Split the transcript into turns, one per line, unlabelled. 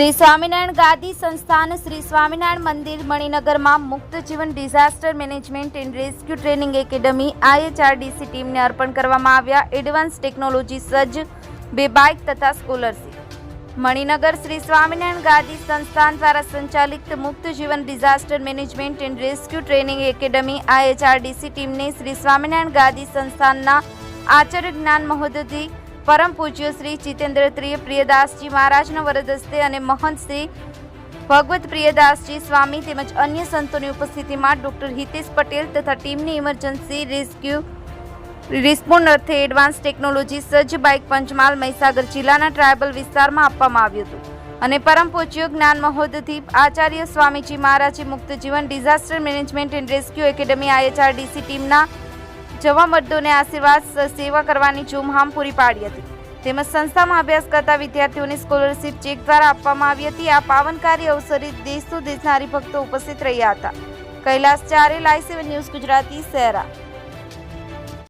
શ્રી સ્વામિનારાયણ ગાદી સંસ્થાન શ્રી સ્વામિનારાયણ મંદિર મણિનગરમાં Mukt Jivan disaster management and rescue training academy, IHRDC ટીમને અર્પણ કરવામાં આવ્યા. એડવાન્સ ટેકનોલોજી સજ્જ બે બાઇક તથા સ્કોલરશીપ. મણિનગર શ્રી સ્વામિનારાયણ ગાદી સંસ્થાન દ્વારા સંચાલિત Mukt Jivan disaster management and rescue training academy, IHRDC ટીમને શ્રી સ્વામિનારાયણ ગાદી સંસ્થાનના આચાર્ય જ્ઞાન મહોદયથી પરમ પૂજ્ય શ્રી જીતેન્દ્ર ત્રિય પ્રિયદાસજી મહારાજના વરદસ્તે અને મહંત શ્રી ભગવત પ્રિયદાસજી સ્વામી તેમજ અન્ય સંતોની ઉપસ્થિતિમાં ડોક્ટર હિતેશ પટેલ તથા ટીમની ઇમરજન્સી રેસ્ક્યુ રિસ્પોન્ડ અર્થે એડવાન્સ ટેકનોલોજી સજ્જ બાઇક પંચમહાલ મહીસાગર જિલ્લાના ટ્રાયબલ વિસ્તારમાં આપવામાં આવ્યું હતું. અને પરમ પૂજ્ય જ્ઞાન મહોદથી આચાર્ય સ્વામીજી મહારાજે Mukt Jivan disaster management and rescue academy IHRDC ટીમના જવા મર્દોને આશીર્વાદ સેવા કરવાની ચૂમહામ પૂરી પાડી હતી. તેમજ સંસ્થામાં અભ્યાસ કરતા વિદ્યાર્થીઓને સ્કોલરશીપ ચેક દ્વારા આપવામાં આવી હતી. આ પાવનકારી અવસરે દેશ તો દેશના હરિભક્તો ઉપસ્થિત રહ્યા હતા. કૈલાસ ચારે લાઈ સેવન ન્યૂઝ ગુજરાતી શહેરા